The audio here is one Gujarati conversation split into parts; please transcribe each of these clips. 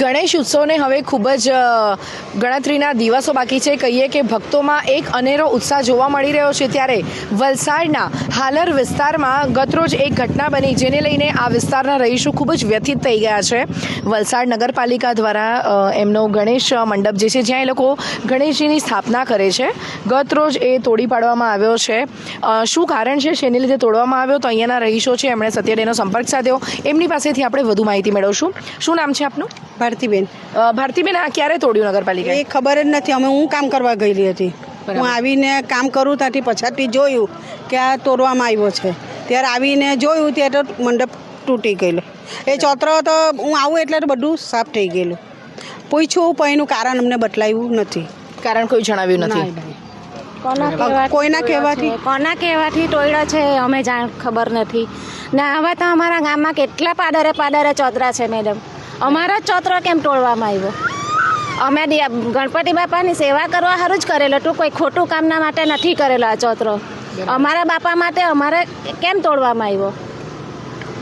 ગણેશ ઉત્સવને હવે ખૂબ જ ગણતરીના દિવસો બાકી છે. કહીએ કે ભક્તોમાં એક અનેરો ઉત્સાહ જોવા મળી રહ્યો છે ત્યારે વલસાડના હાલર વિસ્તારમાં ગતરોજ એક ઘટના બની જેને લઈને આ વિસ્તારના રહીશો ખૂબ જ વ્યથિત થઈ ગયા છે. વલસાડ નગરપાલિકા દ્વારા એમનો ગણેશ મંડપ જે છે, જ્યાં એ લોકો ગણેશજીની સ્થાપના કરે છે, ગતરોજ એ તોડી પાડવામાં આવ્યો છે. શું કારણ છે શેને લીધે તોડવામાં આવ્યો? તો અહીંયાના રહીશો છે, એમણે સત્યડેનો સંપર્ક સાધ્યો. એમની પાસેથી આપણે વધુ માહિતી મેળવશું. શું નામ છે આપનું? ભારતીબેન ભારતીબેન આ ક્યારે તોડ્યું નગરપાલિકા એ ખબર જ નથી. અમે હું કામ કરવા ગયેલી હતી. હું આવીને કામ કરું ત્યાંથી પછાડથી જોયું કે આ તોડવામાં આવ્યો છે. ત્યારે આવીને જોયું ત્યારે તો મંડપ તૂટી ગયેલો. એ ચોતરો તો હું આવું એટલે તો બધું સાફ થઈ ગયેલું. પૂછ્યું પણ એનું કારણ અમને બતલાયું નથી. કારણ કોઈ જણાવ્યું નથી? કોઈના કહેવાથી? કોના કહેવાથી તોડ્યો છે અમે જાણ ખબર નથી. ને હવે તો અમારા ગામમાં કેટલા પાદરે પાદરે ચોતરા છે મેડમ? અમારો ચોતરો કેમ તોડવામાં આવ્યો? અમે ગણપતિ બાપાની સેવા કરવા સારું જ કરેલો હતું કોઈ ખોટું કામના માટે નથી કરેલો આ ચોતરો. અમારા બાપા માટે અમારે કેમ તોડવામાં આવ્યો?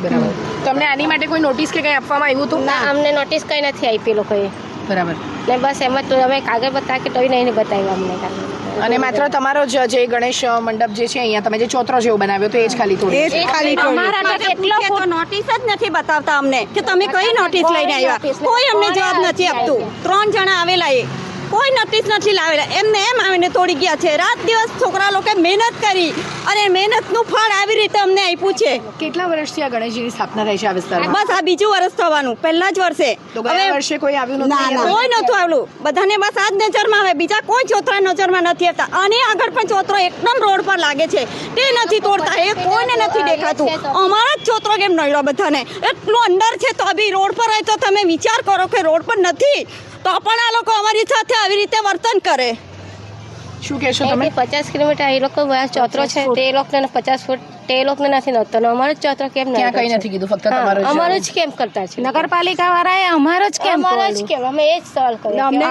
બરાબર. તમને આની માટે કોઈ નોટિસ કે કંઈ આપવામાં આવ્યું હતું? ના અમને નોટિસ કંઈ નથી આપી લોકોએ બરાબર. ને બસ એમ જ તો અમે કાગળ બતાવ્યા કે તોય નહીં બતાવ્યું અમને કાગળ અને માત્ર તમારો જ જે ગણેશ મંડપ જે છે અહીંયા તમે જે ચોતરો જેવો બનાવ્યો તો એ જ ખાલી એ જ ખાલી તોડ્યું. અમારા તો કેટલો ફૂટ નોટિસ જ નથી બતાવતા અમને કે તમે કઈ નોટિસ લઈને આવ્યા. કોઈ અમને જવાબ નથી આપતું. ત્રણ જણા આવેલા એ. કોઈ નોટિસ નથી લાવેલા. એમને એમ આવીને તોડી ગયા છે. રાત દિવસ છોકરા લોકોએ મહેનત કરી અને મહેનતનું ફળ આવી રીતે અમને આપ્યું છે. કેટલા વર્ષથી આ ગણેશજીની સ્થાપના થઈ છે આ વિસ્તારમાં? બસ આ બીજું વર્ષ થવાનું. પહેલા જ વર્ષે. હવે વર્ષે કોઈ આવ્યું નથી કોઈ નહોતું આવેલું બધાને બસ આ જ નજરમાં આવે. બીજા કોઈ ચોતરા નજરમાં નથી આવતા. અને આગળ પણ ચોતરો એકદમ રોડ પર લાગે છે. તે નથી તોડતા. એ કોઈને નથી દેખાતું. અમારા જ ચોતરો કેમ નડ્યો બધાને? એટલું અંદર છે તો બી રોડ પર હોય તો તમે વિચાર કરો કે રોડ પર નથી. તો પણ આ લોકો અમારી સાથે આવી રીતે વર્તન કરે. શું કહેશો તમે? પચાસ કિલોમીટર એ લોકો ચોતરો છે તે લોકોને પચાસ ફૂટ તે લોકોને નથી નડતો ને અમારો જ ચોતરો કેમ ત્યાં કઈ નથી કીધું ફક્ત તમારો જ- અમારો જ કેમ કરતા છે? નગરપાલિકા વાળાએ અમારો જ કેમ અમારો જ કેમ અમે એ જ સવાલ કર્યો અમને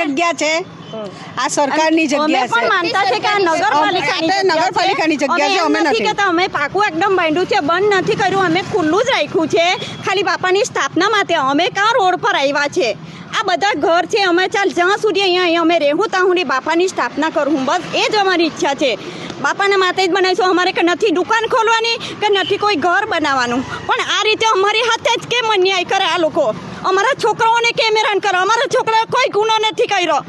જગ્યા કહે કે બાપાનો જ તમારી છે ને? જગ્યા છે. અમે પણ માનતા છે કે આ નગરપાલિકાની નગરપાલિકાની જગ્યા છે, અમે નથી. કહેતા અમે પાકું એકદમ બાંધ્યું છે બંધ નથી કર્યું અમે ખુલ્લું જ રાખ્યું છે. ખાલી બાપાની સ્થાપના માટે અમે ક્યાં રોડ પર આવ્યા છે? આ બધા ઘર છે અમે ચાલ જ્યાં સુધી અહીંયા અહીંયા અમે રહેવું ત્યાં સુધી બાપાની સ્થાપના કરું બસ એ જ અમારી ઈચ્છા છે. બાપાના માથે જ બનાવીશું. અમારે કે નથી દુકાન ખોલવાની કે નથી કોઈ ઘર બનાવવાનું. પણ આ રીતે અમારી હાથે જ કેમ અન્યાય કરે આ લોકો? અમારા છોકરાઓને કેમ હેરાન કરે? અમારા છોકરાઓ કોઈ ગુનો નથી કર્યો.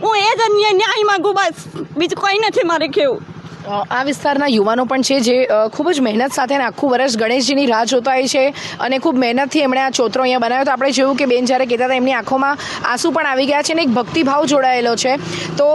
હું એ જ ન્યાય માંગુ બસ બીજું કોઈ નથી મારે અ, આ વિસ્તારના યુવાનો પણ છે જે ખૂબ જ મહેનત સાથે આખું વર્ષ ગણેશજીની રાહ જોતા હોય છે અને ખૂબ મહેનતથી એમણે આ ચોતરો અહીંયા બનાવ્યો. તો આપણે જોયું કે બેન જ્યારે કહેતા હતા એમની આંખોમાં આંસુ પણ આવી ગયા છે અને એક ભક્તિભાવ જોડાયેલો છે. તો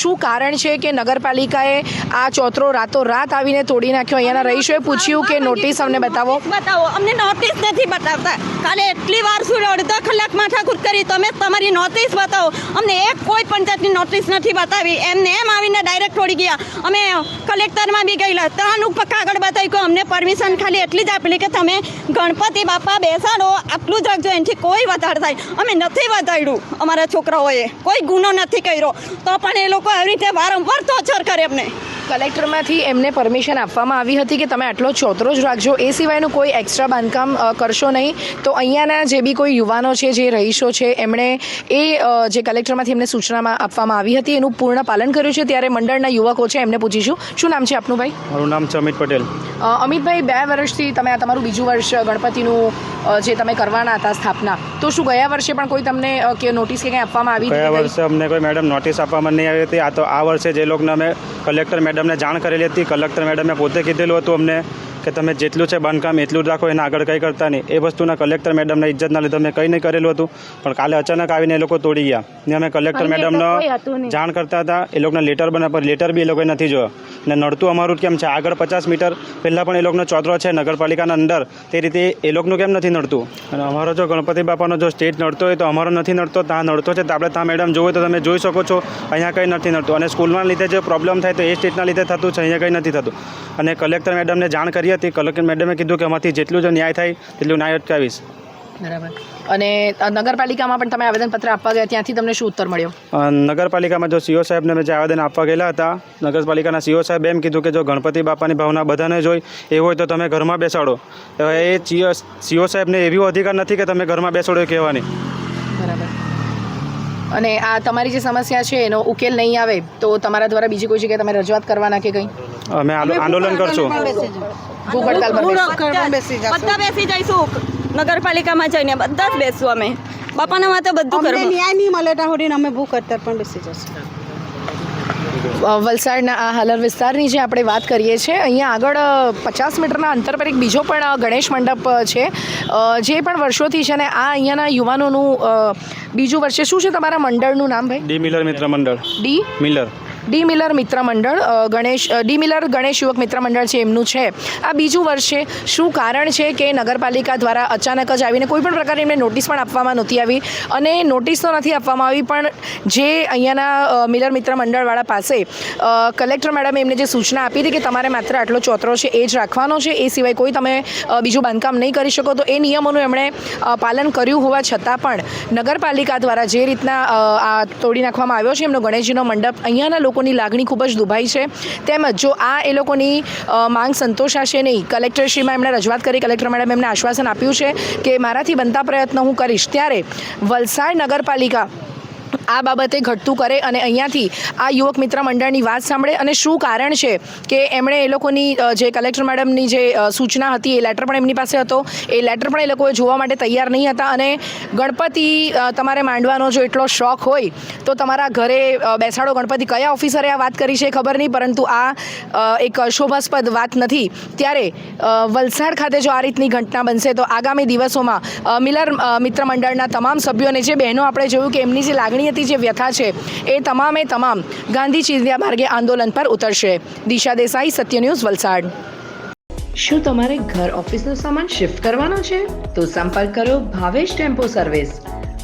શું કારણ છે કે નગરપાલિકાએ આ ચોતરો રાતો રાત આવીને તોડી નાખ્યો? અહીંયાના રહીશોએ પૂછ્યું કે નોટિસ અમને બતાવો. બતાવો. અમને નોટિસ નથી બતાવતા. કાલે એટલી વાર શું અડધા કલાક ઠાકુર કરી. તમે તમારી નોટિસ બતાવો. અમને એક કોઈ પણ જાતની નોટિસ નથી બતાવી. એમને એમ આવીને ડાયરેક્ટ તોડી ગયા. અમે કલેક્ટરમાં બી ગયેલા. ત્યાંનું ઉપર કાગળ બતાવ્યું કે અમને પરમિશન ખાલી એટલી જ આપેલી કે તમે ગણપતિ બાપા બેસાડો, આટલું જ રાખજો, એનાથી કોઈ વધારે થાય. અમે નથી વધાર્યું અમારા છોકરાઓએ. કોઈ ગુનો નથી કર્યો. તો પણ એ લોકો આવી રીતે વારંવાર ટોર્ચર કરે અમને. કલેક્ટરમાંથી એમને પરમિશન આપવામાં આવી હતી કે તમે આટલો ચોતરો જ રાખજો. એ સિવાયનું કોઈ એક્સ્ટ્રા બાંધકામ કરશો નહીં. તો અહીંયાના જે બી કોઈ યુવાનો છે જે રહીશો છે એમણે એ જે કલેક્ટરમાંથી એમને સૂચનામાં આપવામાં આવી હતી એનું પૂર્ણ પાલન કર્યું છે. ત્યારે મંડળના યુવકો છે એમને પૂછીશું. શું નામ છે આપનું ભાઈ? મારું નામ છે અમિત પટેલ. અમિતભાઈ બે વર્ષથી તમે આ તમારું બીજું વર્ષ ગણપતિનું જે તમે કરવાના હતા સ્થાપના. તો શું ગયા વર્ષે પણ કોઈ તમને કે નોટિસ કે કંઈ આપવામાં આવી ગયા વર્ષે અમને કોઈ મેડમ નોટિસ આપવામાં નહીં આવી હતી. આ તો આ વર્ષે જે લોકોને અમે કલેક્ટર મેડમને જાણ કરેલી હતી કલેક્ટર મેડમે પોતે કીધેલું હતું અમને કે તમે જેટલું છે બાંધકામ એટલું જ રાખો એના આગળ કંઈ કરતા નહીં. એ વસ્તુના કલેક્ટર મેડમને ઇજ્જતના લીધે અમે કંઈ નહીં કરેલું હતું. પણ કાલે અચાનક આવીને એ લોકો તોડી ગયા. ને અમે કલેક્ટર મેડમનો. જાણ કરતા હતા. એ લોકોના લેટર બના પર લેટર બી એ લોકોએ નથી જોયો. ને નડતું અમારું કેમ છે? આગળ પચાસ મીટર, પહેલાં પણ એ લોકોનો ચોતરો છે, નગરપાલિકાના અંદર. તે રીતે એ લોકોનું કેમ નથી નડતું? અને અમારો જો ગણપતિ બાપાનો જો સ્ટેજ નડતો હોય તો અમારો નથી નડતો ત્યાં નડતો છે. તો આપણે ત્યાં મેડમ જોવો તો તમે જોઈ શકો છો, અહીંયા કંઈ નથી નડતું. અને સ્કૂલના લીધે જે પ્રોબ્લેમ થાય તો એ સ્ટેટના લીધે થતું છે, અહીંયા કંઈ નથી થતું. અને કલેક્ટર મેડમને જાણ કરી હતી. કલેક્ટર મેડમે કીધું કે અમારથી જેટલું જો ન્યાય થાય, તેટલું ન્યાય અટકાવીશ. બરાબર. અને નગરપાલિકામાં પણ તમે આવેદનપત્ર આપવા ગયા ત્યાંથી તમને શું ઉત્તર મળ્યો? નગરપાલિકામાં જો સીઓ સાહેબને મેં જે આવેદન આપવા ગયેલા હતા નગરપાલિકાના સીઓ સાહેબ એમ કીધું કે જો ગણપતિ બાપાની ભાવના બધાને જ હોય એ હોય તો તમે ઘરમાં બેસાડો. એ સીઓ સાહેબને એવી અધિકાર નથી કે તમે ઘરમાં બેસાડો એ કહેવાની. બરાબર. અને આ તમારી જે સમસ્યા છે એનો ઉકેલ નહીં આવે તો તમારા દ્વારા બીજી કોઈ જગ્યાએ તમે રજૂઆત કરવાના કે કંઈ? અમે આંદોલન કરશું. ભૂખ હડતાલ પર બેસી જશું. બેસી જઈશું નગરપાલિકામાં જઈને બધા જ બેસું અમે. બાપાના માટે બધું કરવું ન્યાય નહીં મળે ત્યાં સુધી અમે ભૂખ હડતાલ પણ બેસી જશું. વલસાડના આ હાલર વિસ્તારની જે આપણે વાત કરીએ છીએ અહીંયા આગળ પચાસ મીટરના અંતર પર એક બીજો પણ ગણેશ મંડપ છે. જે પણ વર્ષોથી છે ને આ અહીંયાના યુવાનોનું બીજું વર્ષે શું છે તમારા મંડળનું નામ ભાઈ? ડી મિલર મિત્ર મંડળ. ડી? મિલર. ડી મિલર મિત્ર મંડળ ગણેશ ડી મિલર ગણેશ યુવક મિત્ર મંડળ છે એમનું છે, આ બીજું વર્ષ છે. શું કારણ છે કે નગરપાલિકા દ્વારા અચાનક જ આવીને કોઈ પણ પ્રકારની એમને નોટિસ પણ આપવામાં નહોતી આવી? અને નોટિસ તો નથી આપવામાં આવી, પણ જે અહીંયાના મિલર મિત્ર મંડળવાળા પાસે કલેક્ટર મેડમે એમને જે સૂચના આપી હતી કે તમારે માત્ર આટલો ચોતરો છે એ જ રાખવાનો છે, એ સિવાય કોઈ તમે બીજું બાંધકામ નહીં કરી શકો, તો એ નિયમોનું એમણે પાલન કર્યું હોવા છતાં પણ નગરપાલિકા દ્વારા જે રીતના આ તોડી નાખવામાં આવ્યો છે, એમનો ગણેશજીનો મંડપ અહીંયાના લોકોની લાગણી ખૂબ જ દુભાઈ છે. તેમજ જો આ એ લોકોની માંગ સંતોષાશે નહીં. કલેક્ટરશ્રીમાં એમણે રજૂઆત કરી. કલેક્ટર મેડમ એમને આશ્વાસન આપ્યું છે કે મારાથી બનતા પ્રયત્ન હું કરીશ. ત્યારે વલસાડ નગરપાલિકા આ બાબતે ઘટતું કરે અને અહીંયાથી આ યુવક મિત્ર મંડળની વાત સાંભળે અને શું કારણ છે કે એમણે એ લોકોની જે કલેક્ટર મેડમની જે સૂચના હતી એ લેટર પણ એમની પાસે હતો. એ લેટર પણ એ લોકોએ જોવા માટે તૈયાર નહીં હતા અને ગણપતિ તમારે માંડવાનો જો એટલો શોખ હોય તો તમારા ઘરે બેસાડો. ગણપતિ કયા ઓફિસરે આ વાત કરી છે ખબર નહીં, પરંતુ આ એક શોભાસ્પદ વાત નથી. ત્યારે વલસાડ ખાતે જો આ રીતની ઘટના બનશે તો આગામી દિવસોમાં મિલર મિત્ર મંડળના તમામ સભ્યોને, જે બહેનો આપણે જોયું કે એમની જે લાગણી હતી જે વ્યથા છે એ તમામે તમામ ગાંધી ચિંધ્યા માર્ગે આંદોલન પર ઉતરશે. દિશા દેસાઈ સત્ય ન્યૂઝ વલસાડ. શું તમારે ઘર ઓફિસનો સામાન શિફ્ટ કરવાનો છે? તો સંપર્ક કરો ભાવેશ ટેમ્પો સર્વિસ.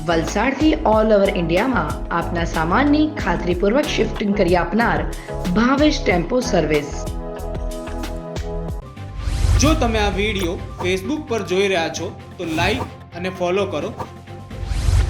વલસાડથી ઓલ ઓવર ઇન્ડિયામાં આપના સામાનની ખાતરીપૂર્વક શિફ્ટિંગ કરી આપનાર ભાવેશ ટેમ્પો સર્વિસ. જો તમે આ વીડિયો ફેસબુક પર જોઈ રહ્યા છો તો લાઈક અને ફોલો કરો.